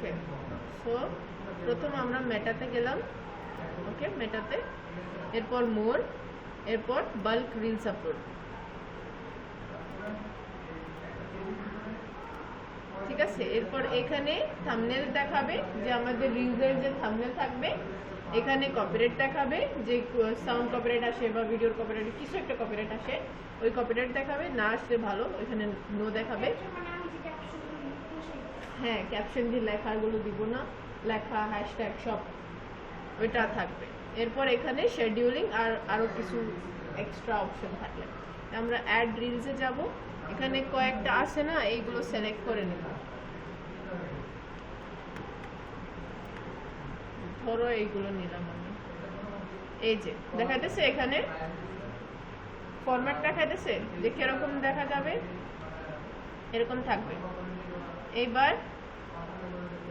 Okay so প্রথম আমরা মেটাতে গেলাম। ওকে মেটাতে। এরপর মোর এরপর বাল্ক রিল সাপোর্ট ঠিক আছে? এরপর এখানে থাম্বনেল দেখাবে যে আমাদের রিলসের যে থাম্বনেল থাকবে, এখানে কপিরাইট দেখাবে যে সাউন্ড কপিরাইট আসে বা ভিডিওর কপিরাইট কিছু একটা কপিরাইট আসে, ওই কপিরাইট দেখাবে। না আসলে ভালো, এখানে নো দেখাবে। হ্যাঁ ক্যাপশন দিয়ে লেখাগুলো দিব না। লেখা হ্যাশট্যাগ সব ওইটা থাকবে। এরপর এখানে শেডিউলিং আর আরও কিছু এক্সট্রা অপশন থাকবে আমরা অ্যাড রিলসে যাব। এখানে কয়েকটা আছে না, এইগুলো সিলেক্ট করে নেব। ধরো এইগুলো নিলাম আমি। এই যে, দেখাইতেছে এখানে? ফরম্যাট দেখাইতেছে? যে কীরকম দেখা যাবে? এরকম থাকবে। এইবার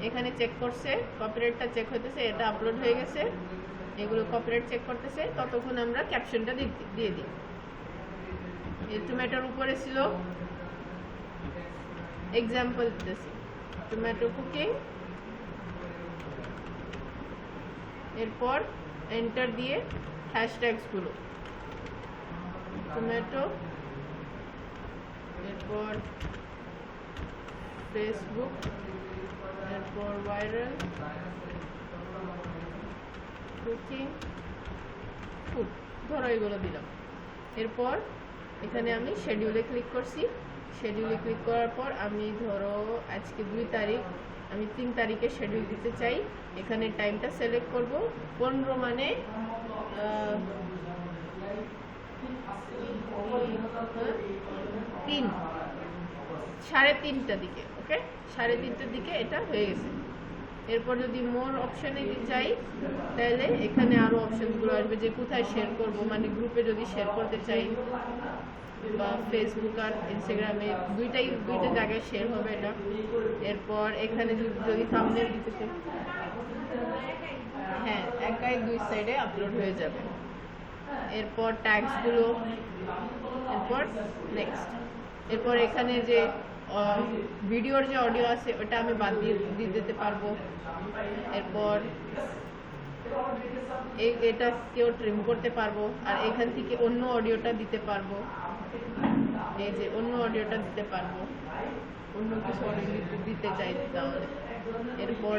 এখানে চেক করছে কপিরাইটটা চেক হইতেছে, এটা আপলোড হয়ে গেছে, এগুলো কপিরাইট চেক করতেছে, ততক্ষণ আমরা ক্যাপশনটা দিয়ে দিই। এই টমেটোর উপরে ছিল এক্সাম্পল দিতেছি। টমেটো কুকিং এরপর এন্টার দিয়ে হ্যাশট্যাগসগুলো টমেটো এরপর ফেসবুক এরপর ভাইরাল কুকিং ফুড ধরো এগুলো দিলাম। এরপর এখানে আমি শেডিউলে ক্লিক করছি। শেডিউলে ক্লিক করার পর আমি ধরো আজকে দুই তারিখ, আমি তিন তারিখে শেডিউল দিতে চাই। এখানে টাইমটা সিলেক্ট করব। পনেরো মানে হ্যাঁ? তিন। সাড়ে তিনটা দিকে, ওকে? সাড়ে তিনটার দিকে এটা হয়ে গেছে। এরপর যদি মোর অপশানে যাই, তাহলে এখানে আরও অপশনগুলো আসবে যে কোথায় শেয়ার করব মানে গ্রুপে যদি শেয়ার করতে চাই, বা ফেসবুক আর ইনস্টাগ্রামে দুইটাই, দুইটা জায়গায় শেয়ার হবে এটা। এরপর এখানে যদি সামনে দিতে হ্যাঁ একাই দুই সাইডে আপলোড হয়ে যাবে। এরপর ট্যাগসগুলো এরপর নেক্সট এরপর এখানে যে ভিডিওর যে অডিও আছে, ওটা আমি বাদ দিয়ে দিয়ে দিতে পারব। এরপর এটা কেউ ট্রিম করতে পারব, আর এখান থেকে অন্য অডিওটা দিতে পারব। এই যে অন্য অডিওটা দিতে পারব। অন্য কিছু অডিও দিতে চাই তাহলে। এরপর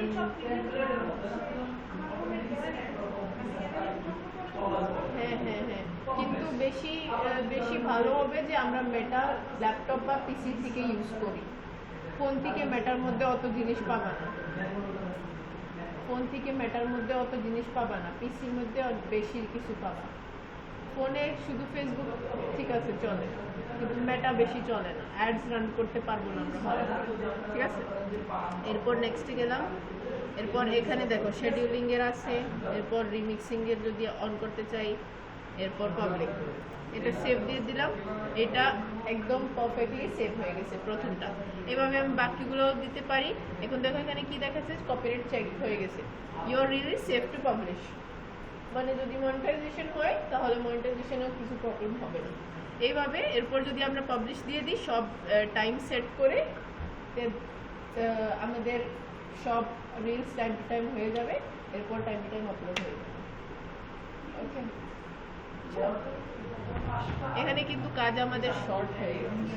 হ্যাঁ হ্যাঁ হ্যাঁ। কিন্তু বেশি বেশি ভালো হবে যে আমরা মেটা ল্যাপটপ বা পিসি থেকে ইউজ করি। ফোন থেকে মেটার মধ্যে অত জিনিস পাবা না। ফোন থেকে মেটার মধ্যে অত জিনিস পাবা না। পিসির মধ্যে বেশি কিছু পাবা ফোনে শুধু ফেসবুক ঠিক আছে, চলে। কিন্তু মেটা বেশি চলে না। অ্যাডস রান করতে পারব না ঠিক আছে? এরপর নেক্সটে গেলাম। এরপর এখানে দেখো শেডিউলিং এর আছে, এরপর রিমিক্সিং এর যদি অন করতে চাই, এরপর পাবলিক এটা সেভ দিয়ে দিলাম। এটা একদম পারফেক্টলি সেভ হয়ে গেছে প্রথমটা। এভাবে আমি বাকিগুলো দিতে পারি। এখন দেখো এখানে কি দেখাচ্ছে? কপিরাইট চেক হয়ে গেছে। Your release save to publish মানে যদি মনিটাইজেশন হয়, তাহলে মনিটাইজেশনেও কিছু প্রবলেম হবে না। এইভাবে এরপর যদি আমরা পাবলিশ দিয়ে দিই, সব টাইম সেট করে আমাদের সব রিলস টাইম টু টাইম হয়ে যাবে, এরপর টাইম টু টাইম আপলোড হয়ে যাবে। ওকে এখানে কিন্তু কাজ আমাদের শর্ট হয়ে গেছে।